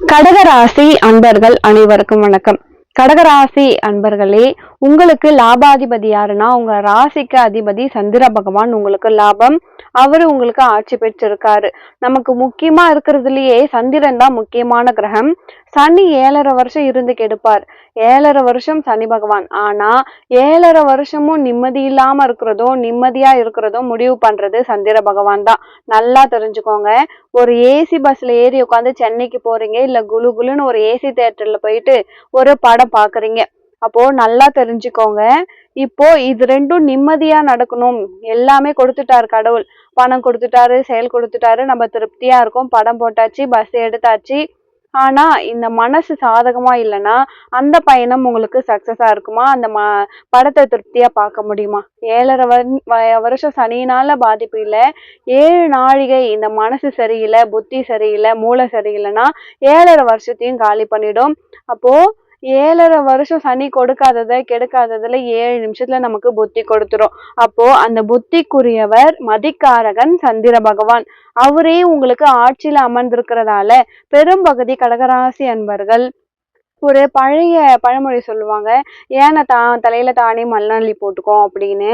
கடகராசி அன்பர்கள் அனைவருக்கும் வணக்கம். கடகராசி அன்பர்களே உங்களுக்கு லாபாதிபதி யாருன்னா உங்க ராசிக்கு அதிபதி சந்திர பகவான் உங்களுக்கு லாபம். அவரு உங்களுக்கு ஆட்சி பெற்றிருக்காரு. நமக்கு முக்கியமா இருக்கிறதுலயே சந்திரன் தான் முக்கியமான கிரகம். சனி ஏழரை வருஷம் இருந்து கெடுப்பார். ஏழரை வருஷம் சனி பகவான். ஆனா ஏழரை வருஷமும் நிம்மதி இல்லாம இருக்கிறதோ நிம்மதியா இருக்கிறதோ முடிவு பண்றது சந்திர பகவான் தான். நல்லா தெரிஞ்சுக்கோங்க. ஒரு ஏசி பஸ்ல ஏறி உட்காந்து சென்னைக்கு போறீங்க இல்ல குலு குலுன்னு ஒரு ஏசி தேட்டர்ல போயிட்டு ஒரு படம் பாக்குறீங்க. அப்போ நல்லா தெரிஞ்சுக்கோங்க. இப்போ இது ரெண்டும் நிம்மதியா நடக்கணும். எல்லாமே கொடுத்துட்டாரு கடவுள். பணம் கொடுத்துட்டாரு செயல் கொடுத்துட்டாரு நம்ம திருப்தியா இருக்கோம். படம் போட்டாச்சு பஸ் எடுத்தாச்சு. ஆனா இந்த மனசு சாதகமா இல்லைன்னா அந்த பயணம் உங்களுக்கு சக்சஸா இருக்குமா? அந்த ம படத்தை திருப்தியா பார்க்க முடியுமா? ஏழரை வருஷம் சனியினால பாதிப்பு இல்லை. ஏழு நாழிகை இந்த மனசு சரியில்லை புத்தி சரியில்லை மூளை சரியில்லைன்னா ஏழரை வருஷத்தையும் காலி பண்ணிடும். அப்போ ஏழரை வருஷம் சனி கொடுக்காததை கெடுக்காததுல ஏழு நிமிஷத்துல நமக்கு புத்தி கொடுத்துரும். அப்போ அந்த புத்திக்குரியவர் மதிக்காரகன் சந்திர பகவான். அவரே உங்களுக்கு ஆட்சியில அமர்ந்திருக்கிறதால பெரும்பகுதி கடகராசி அன்பர்கள். ஒரு பழைய பழமொழி சொல்லுவாங்க. ஏன தான் தலையில தானே மண்ணள்ளி போட்டுக்கோ அப்படின்னு.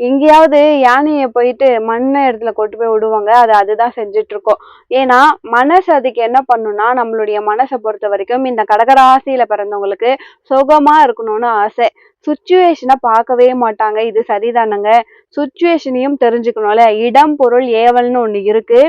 எங்கேயாவது யானையை போயிட்டு மண்ணை இடத்துல கொண்டு போய் விடுவாங்க. அது அதுதான் செஞ்சுட்டு இருக்கோம் ஏன்னா மனசு அதுக்கு என்ன பண்ணும்னா நம்மளுடைய மனசை பொறுத்த வரைக்கும் இந்த கடகராசியில பிறந்தவங்களுக்கு சுகமா இருக்கணும்னு ஆசை. சுச்சுவேஷனை பார்க்கவே மாட்டாங்க. இது சரிதானங்க? சுச்சுவேஷனையும் தெரிஞ்சுக்கணும்ல இடம் பொருள் ஏவல்னு ஒன்று இருக்கு.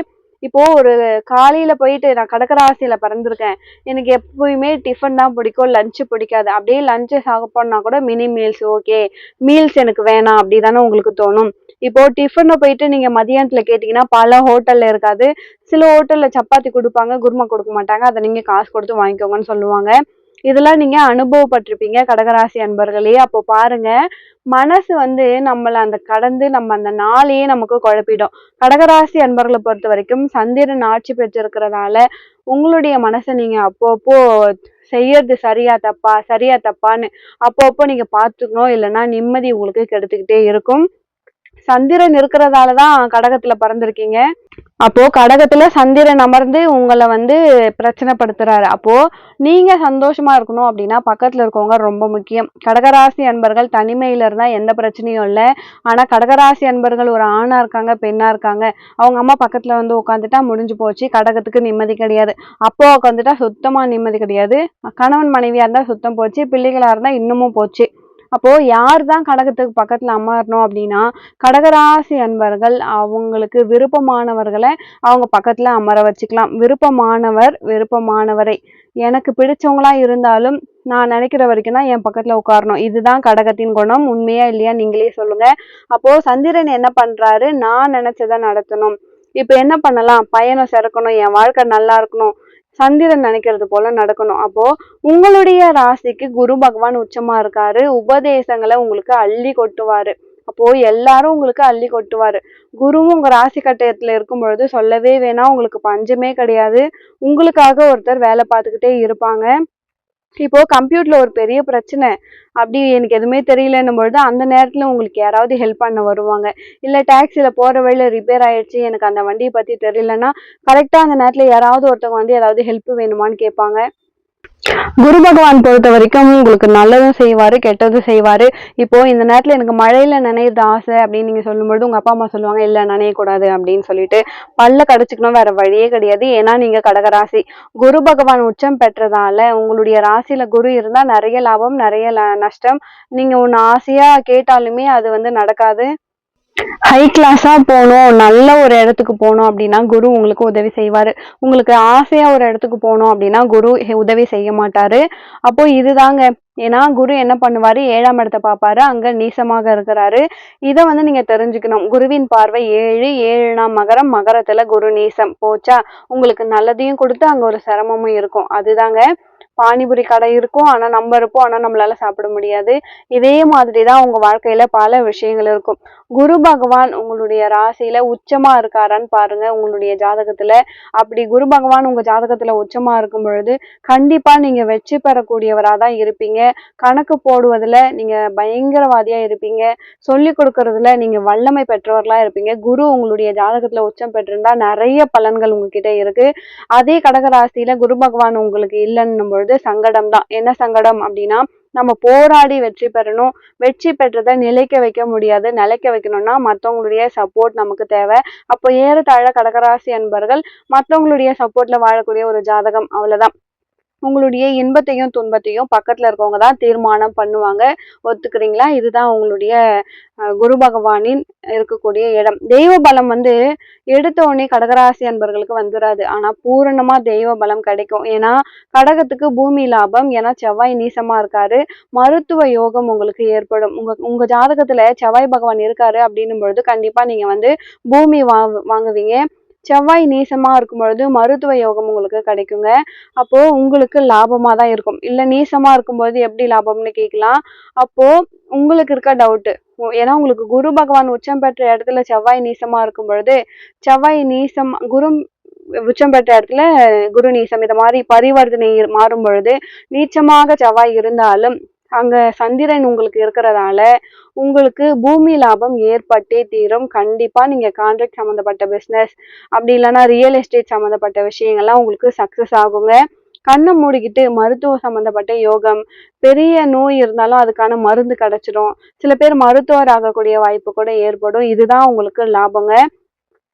இப்போ ஒரு காலையில போயிட்டு நான் கடற்கராசியில பிறந்திருக்கேன். எனக்கு எப்பயுமே டிஃபன் தான் பிடிக்கும் லஞ்சு பிடிக்காது. அப்படியே லஞ்சு சாப்பிட்னா கூட மினி மீல்ஸ் ஓகே மீல்ஸ் எனக்கு வேணாம் அப்படிதானே உங்களுக்கு தோணும். இப்போ டிஃபனை போயிட்டு நீங்க மதியானத்துல கேட்டீங்கன்னா பல ஹோட்டல்ல இருக்காது. சில ஹோட்டல்ல சப்பாத்தி கொடுப்பாங்க குருமா கொடுக்க மாட்டாங்க. அதை நீங்க காசு கொடுத்து வாங்கிக்கோங்கன்னு சொல்லுவாங்க. இதெல்லாம் நீங்க அனுபவப்பட்டிருப்பீங்க கடகராசி அன்பர்களே. அப்போ பாருங்க மனசு வந்து நம்மள அந்த கடந்து நம்ம அந்த நாளையே நமக்கு குழப்பிடும். கடகராசி அன்பர்களை பொறுத்த வரைக்கும் சந்திரன் ஆட்சி பெற்றிருக்கிறதால உங்களுடைய மனசை நீங்க அப்பப்போ செய்யறது சரியா தப்பா சரியா தப்பான்னு அப்பப்போ நீங்க பாத்துக்கணும் இல்லைன்னா நிம்மதி உங்களுக்கு கெடுத்துக்கிட்டே இருக்கும். சந்திரன் இருக்கிறதால தான் கடகத்துல பிறந்திருக்கீங்க. அப்போ கடகத்துல சந்திரன் அமர்ந்து உங்களை வந்து பிரச்சனைப்படுத்துறாரு. அப்போ நீங்க சந்தோஷமா இருக்கணும் அப்படின்னா பக்கத்துல இருக்கவங்க ரொம்ப முக்கியம். கடகராசி அன்பர்கள் தனிமையில இருந்தா எந்த பிரச்சனையும் இல்லை. ஆனா கடகராசி அன்பர்கள் ஒரு ஆணா இருக்காங்க பெண்ணா இருக்காங்க. அவங்க அம்மா பக்கத்துல வந்து உட்காந்துட்டா முடிஞ்சு போச்சு. கடகத்துக்கு நிம்மதி கிடையாது. அப்போ உட்காந்துட்டா சுத்தமா நிம்மதி கிடையாது. கணவன் மனைவியா இருந்தா சுத்தம் போச்சு. பிள்ளைகளா இருந்தா இன்னமும் போச்சு. அப்போ யார் தான் கடகத்துக்கு பக்கத்துல அமரணும் அப்படின்னா கடகராசி அன்பர்கள் அவங்களுக்கு விருப்பமானவர்களை அவங்க பக்கத்துல அமர வச்சுக்கலாம். விருப்பமானவர் விருப்பமானவரை. எனக்கு பிடிச்சவங்களா இருந்தாலும் நான் நினைக்கிற வரைக்கும் தான் என் பக்கத்துல உட்காரணும். இதுதான் கடகத்தின் குணம். உண்மையா இல்லையா நீங்களே சொல்லுங்க. அப்போ சந்திரன் என்ன பண்றாரு? நான் நினைச்சதை நடத்தணும். இப்ப என்ன பண்ணலாம்? பயணம் சிறக்கணும் என் வாழ்க்கை நல்லா இருக்கணும். சந்திரன் நினைக்கிறது போல நடக்கணும். அப்போ உங்களுடைய ராசிக்கு குரு பகவான் உச்சமா இருக்காரு. உபதேசங்களை உங்களுக்கு அள்ளி கொட்டுவாரு. அப்போ எல்லாரும் உங்களுக்கு அள்ளி கொட்டுவாரு. குருவும் உங்க ராசி கட்டயத்துல இருக்கும் பொழுது சொல்லவே வேணாம். உங்களுக்கு பஞ்சமே கிடையாது. உங்களுக்காக ஒருத்தர் வேலை பார்த்துக்கிட்டே இருப்பாங்க. இப்போ கம்ப்யூட்டர்ல ஒரு பெரிய பிரச்சனை. அப்படி எனக்கு எதுவுமே தெரியலன்னும் பொழுது அந்த நேரத்தில் உங்களுக்கு யாராவது ஹெல்ப் பண்ண வருவாங்க. இல்லை டாக்ஸியில் போகிற வழியில் ரிப்பேர் ஆயிடுச்சு எனக்கு அந்த வண்டியை பற்றி தெரியலன்னா கரெக்டாக அந்த நேரத்தில் யாராவது ஒருத்தவங்க வந்து ஏதாவது ஹெல்ப் வேணுமான்னு கேட்பாங்க. குரு பகவான் பொறுத்த வரைக்கும் உங்களுக்கு நல்லதும் செய்வாரு கெட்டதும் செய்வாரு. இப்போ இந்த நேரத்துல எனக்கு மழையில நினைறது ஆசை அப்படின்னு நீங்க சொல்லும்பொழுது உங்க அப்பா அம்மா சொல்லுவாங்க இல்ல நனையக்கூடாது அப்படின்னு சொல்லிட்டு பல்ல கடிச்சுக்கணும் வேற வழியே கிடையாது. ஏன்னா நீங்க கடகராசி. குரு பகவான் உச்சம் பெற்றதால உங்களுடைய ராசியில குரு இருந்தா நிறைய லாபம் நிறைய நஷ்டம். நீங்க ஒன்னு ஆசையா கேட்டாலுமே அது வந்து நடக்காது. ஹை கிளாஸா போகணும். நல்ல ஒரு இடத்துக்கு போகணும் அப்படின்னா குரு உங்களுக்கு உதவி செய்வாரு. உங்களுக்கு ஆசையா ஒரு இடத்துக்கு போகணும் அப்படின்னா குரு உதவி செய்ய மாட்டாரு. அப்போ இதுதாங்க. ஏன்னா குரு என்ன பண்ணுவாரு? ஏழாம் இடத்தை பார்ப்பாரு. அங்க நீசமாக இருக்கிறாரு. இதை வந்து நீங்க தெரிஞ்சுக்கணும். குருவின் பார்வை ஏழு ஏழுனாம் மகரம் மகரத்துல குரு நீசம். போச்சா? உங்களுக்கு நல்லதையும் கொடுத்து அங்க ஒரு சிரமமும் இருக்கும். அதுதாங்க. பானிபுரி கடை இருக்கும் ஆனா நம்ம இருப்போம் ஆனா நம்மளால சாப்பிட முடியாது. இதே மாதிரி தான் உங்கள் வாழ்க்கையில பல விஷயங்கள் இருக்கும். குரு பகவான் உங்களுடைய ராசியில உச்சமா இருக்காரான்னு பாருங்க உங்களுடைய ஜாதகத்துல. அப்படி குரு பகவான் உங்க ஜாதகத்தில் உச்சமா இருக்கும் பொழுது கண்டிப்பாக நீங்கள் வெற்றி பெறக்கூடியவராக தான் இருப்பீங்க. கணக்கு போடுவதுல நீங்க பயங்கரவாதியாக இருப்பீங்க. சொல்லி கொடுக்கறதுல நீங்க வல்லமை பெற்றவர்களா இருப்பீங்க. குரு உங்களுடைய ஜாதகத்தில் உச்சம் பெற்றிருந்தா நிறைய பலன்கள் உங்ககிட்ட இருக்கு. அதே கடகராசியில குரு பகவான் உங்களுக்கு இல்லைன்னு பொழுது சங்கடம் தான் என்ன சங்கடம் அப்படின்னா நம்ம போராடி வெற்றி பெறணும். வெற்றி பெற்றதை நிலைக்க வைக்க முடியாது. நிலைக்க வைக்கணும்னா மற்றவங்களுடைய சப்போர்ட் நமக்கு தேவை. அப்போ ஏறத்தாழ கடகராசி அன்பர்கள் மற்றவங்களுடைய சப்போர்ட்ல வாழக்கூடிய ஒரு ஜாதகம் அவ்வளவுதான். உங்களுடைய இன்பத்தையும் துன்பத்தையும் பக்கத்தில் இருக்கவங்க தான் தீர்மானம் பண்ணுவாங்க. ஒத்துக்கிறீங்களா? இதுதான் உங்களுடைய குரு பகவானின் இருக்கக்கூடிய இடம். தெய்வ பலம் வந்து எடுத்த உடனே கடகராசி அன்பர்களுக்கு வந்துடாது ஆனால் பூரணமாக தெய்வ பலம் கிடைக்கும். ஏன்னா கடகத்துக்கு பூமி லாபம் ஏன்னா செவ்வாய் நீசமாக இருக்காரு. மருத்துவ யோகம் உங்களுக்கு ஏற்படும். உங்கள் உங்கள் ஜாதகத்தில் செவ்வாய் பகவான் இருக்காரு அப்படின்னும் பொழுது கண்டிப்பாக நீங்கள் வந்து பூமி வாங்குவீங்க. செவ்வாய் நீசமாக இருக்கும் பொழுது மருத்துவ யோகம் உங்களுக்கு கிடைக்குங்க. அப்போது உங்களுக்கு லாபமாக தான் இருக்கும். இல்லை நீசமா இருக்கும்போது எப்படி லாபம்னு கேட்கலாம். அப்போ உங்களுக்கு இருக்க டவுட்டு ஏன்னா உங்களுக்கு குரு பகவான் உச்சம் பெற்ற இடத்துல செவ்வாய் நீசமாக இருக்கும் பொழுது செவ்வாய் நீசம் குரு உச்சம் பெற்ற இடத்துல குரு நீசம் இந்த மாதிரி பரிவர்த்தனை மாறும் பொழுது நீச்சமாக செவ்வாய் இருந்தாலும் அங்க சந்திரன் உங்களுக்கு இருக்கிறதால உங்களுக்கு பூமி லாபம் ஏற்பட்டே தீரும். கண்டிப்பா நீங்க கான்ட்ராக்ட் சம்மந்தப்பட்ட பிசினஸ் அப்படி இல்லைன்னா ரியல் எஸ்டேட் சம்மந்தப்பட்ட விஷயங்கள்லாம் உங்களுக்கு சக்சஸ் ஆகுங்க. கண்ணை மூடிக்கிட்டு மருத்துவ சம்மந்தப்பட்ட யோகம் பெரிய நோய் இருந்தாலும் அதுக்கான மருந்து கிடைச்சிடும் சில பேர் மருத்துவர் ஆகக்கூடிய வாய்ப்பு கூட ஏற்படும். இதுதான் உங்களுக்கு லாபங்க.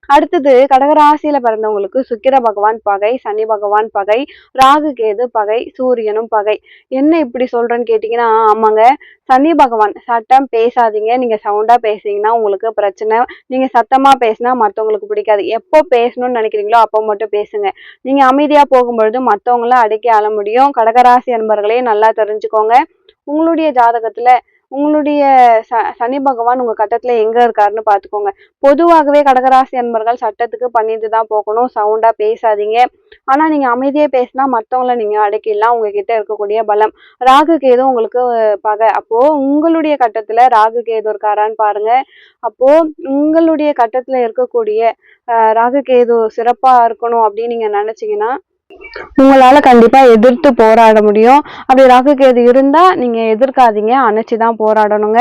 அடுத்தது கடகராசியில பிறந்தவங்களுக்கு சுக்கிர பகவான் பகை சனி பகவான் பகை ராகு கேது பகை சூரியனும் பகை. என்ன இப்படி சொல்றேன்னு கேட்டீங்கன்னா ஆமாங்க. சனி பகவான் சட்டம் பேசாதீங்க. நீங்க சவுண்டா பேசுனீங்கன்னா உங்களுக்கு பிரச்சனை. நீங்க சத்தமா பேசினா மத்தவங்களுக்கு பிடிக்காது. எப்போ பேசணும்னு நினைக்கிறீங்களோ அப்போ மட்டும் பேசுங்க. நீங்க அமைதியா போகும்பொழுது மத்தவங்கள அடக்கி ஆள முடியும். கடகராசி அன்பர்களே நல்லா தெரிஞ்சுக்கோங்க. உங்களுடைய ஜாதகத்துல உங்களுடைய ச சனி பகவான் உங்க கட்டத்துல எங்க இருக்காருன்னு பாத்துக்கோங்க. பொதுவாகவே கடகராசி அன்பர்கள் சட்டத்துக்கு பண்ணிட்டு தான் போகணும். சவுண்டா பேசாதீங்க. ஆனா நீங்க அமைதியா பேசினா மத்தவங்கள நீங்க அடக்கிடலாம். உங்ககிட்ட இருக்கக்கூடிய பலம். ராகு கேது உங்களுக்கு பகை அப்போ உங்களுடைய கட்டத்துல ராகு கேது இருக்காரான்னு பாருங்க. அப்போ உங்களுடைய கட்டத்துல இருக்கக்கூடிய ராகு கேது சிறப்பா இருக்கணும் அப்படின்னு நீங்க நினைச்சீங்கன்னா உங்களால கண்டிப்பா எதிர்த்து போராட முடியும். அப்படி ராகுக்கு கேது இருந்தா நீங்க எதிர்க்காதீங்க. அணைச்சுதான் போராடணுங்க.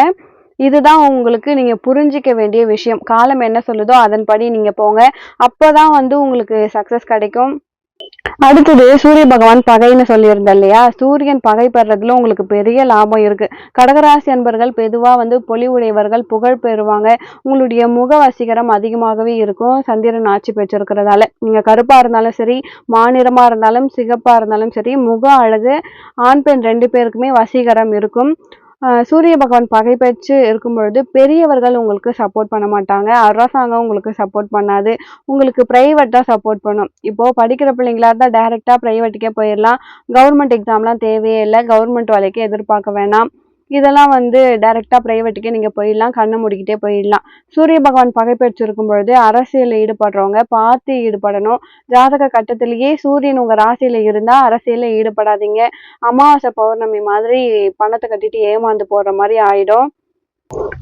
இதுதான் உங்களுக்கு நீங்க புரிஞ்சிக்க வேண்டிய விஷயம். காலம் என்ன சொல்லுதோ அதன்படி நீங்க போங்க. அப்போதான் வந்து உங்களுக்கு சக்சஸ் கிடைக்கும். அடுத்தது சூரிய பகவான் பகைன்னு சொல்லியிருந்தேன் இல்லையா? சூரியன் பகை பெறதுல உங்களுக்கு பெரிய லாபம் இருக்கு. கடகராசி அன்பர்கள் பொதுவா வந்து பொலிவுடையவர்கள் புகழ் பெறுவாங்க. உங்களுடைய முக வசீகரம் அதிகமாகவே இருக்கும். சந்திரன் ஆட்சி பெற்றிருக்கிறதால. நீங்க கருப்பா இருந்தாலும் சரி மாநிறமா இருந்தாலும் சிகப்பா இருந்தாலும் சரி முக அழகு ஆண் பெண் ரெண்டு பேருக்குமே வசீகரம் இருக்கும். சூரிய பகவான் பகை பெற்று இருக்கும் பொழுது பெரியவர்கள் உங்களுக்கு சப்போர்ட் பண்ண மாட்டாங்க. அரசாங்கம் உங்களுக்கு சப்போர்ட் பண்ணாது. உங்களுக்கு ப்ரைவேட்டா சப்போர்ட் பண்ணும். இப்போ படிக்கிற பிள்ளைங்களா இருந்தால் டேரெக்டாக ப்ரைவேட்டுக்கே போயிடலாம் கவர்மெண்ட் எக்ஸாம்லாம் தேவையே இல்லை. கவர்மெண்ட் வேலைக்கு எதிர்பார்க்க வேணாம். இதெல்லாம் வந்து டைரெக்டாக ப்ரைவேட்டுக்கே நீங்கள் போயிடலாம் கண்ணை மூடிக்கிட்டே போயிடலாம். சூரிய பகவான் பகைப்பிடிச்சிருக்கும் பொழுது அரசியலில் ஈடுபடுறவங்க பார்த்து ஈடுபடணும். ஜாதக கட்டத்திலேயே சூரியன் உங்கள் ராசியில் இருந்தால் அரசியலில் ஈடுபடாதீங்க. அமாவாசை பௌர்ணமி மாதிரி பணத்தை கட்டிட்டு ஏமாந்து போடுற மாதிரி ஆயிடும்.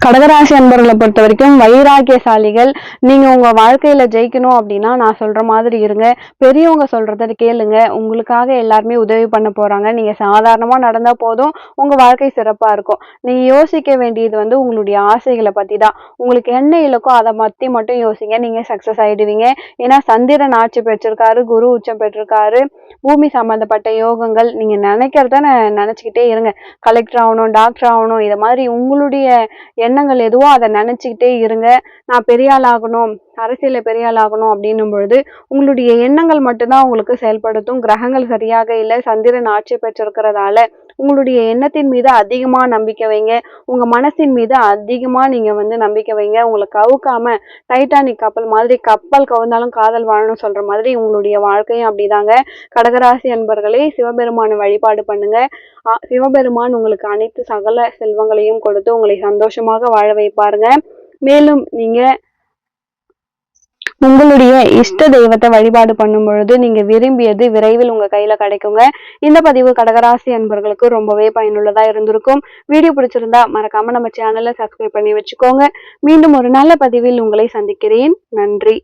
கடகராசி அன்பர்களை பொறுத்த வரைக்கும் வைராக்கியசாலிகள். நீங்க உங்க வாழ்க்கையில ஜெயிக்கணும் அப்படின்னா நான் சொல்ற மாதிரி இருங்க. பெரியவங்க சொல்றத கேளுங்க. உங்களுக்காக எல்லாருமே உதவி பண்ண போறாங்க. நீங்க சாதாரணமா நடந்தா போதும் உங்க வாழ்க்கை சிறப்பா இருக்கும். நீங்க யோசிக்க வேண்டியது வந்து உங்களுடைய ஆசைகளை பத்தி தான் உங்களுக்கு என்ன இலக்கோ அதை பத்தி மட்டும் யோசிங்க. நீங்க சக்சஸ் ஆயிடுவீங்க. ஏன்னா சந்திரன் ஆட்சி பெற்றிருக்காரு குரு உச்சம் பெற்றிருக்காரு. பூமி சம்பந்தப்பட்ட யோகங்கள் நீங்க நினைக்கிறத நினைச்சுக்கிட்டே இருங்க. கலெக்டர் ஆகணும் டாக்டர் ஆகணும் இது மாதிரி உங்களுடைய எண்ணங்கள் எதுவோ அதை நினச்சிக்கிட்டே இருங்க. நான் பெரிய ஆளாகணும் ஆகணும் பெரிய ஆளாகணும் ஆகணும் அப்படின்னும் பொழுது உங்களுடைய எண்ணங்கள் மட்டும்தான் உங்களுக்கு செயல்படுத்தும். கிரகங்கள் சரியாக இல்லை சந்திரன் ஆட்சி பெற்றிருக்கிறதால உங்களுடைய எண்ணத்தின் மீது அதிகமாக நம்பிக்கை வைங்க. உங்கள் மனசின் மீது அதிகமாக நீங்கள் வந்து நம்பிக்கை வைங்க. உங்களை கவுக்காம டைட்டானிக் கப்பல் மாதிரி கப்பல் கவுந்தாலும் காதல் வாழணும் சொல்கிற மாதிரி உங்களுடைய வாழ்க்கையும் அப்படிதாங்க. கடகராசி அன்பர்களே சிவபெருமான வழிபாடு பண்ணுங்க. சிவபெருமான் உங்களுக்கு அனைத்து சகல செல்வங்களையும் கொடுத்து உங்களை சந்தோஷமாக வாழ வைப்பாருங்க. மேலும் நீங்கள் உங்களுடைய இஷ்ட தெய்வத்தை வழிபாடு பண்ணும் பொழுது நீங்க விரும்பியது விரைவில் உங்க கையில கிடைக்குங்க. இந்த பதிவு கடகராசி அன்பர்களுக்கு ரொம்பவே பயனுள்ளதா இருந்திருக்கும். வீடியோ பிடிச்சிருந்தா மறக்காம நம்ம சேனலை சப்ஸ்கிரைப் பண்ணி வச்சுக்கோங்க. மீண்டும் ஒரு நல்ல பதிவில் உங்களை சந்திக்கிறேன். நன்றி.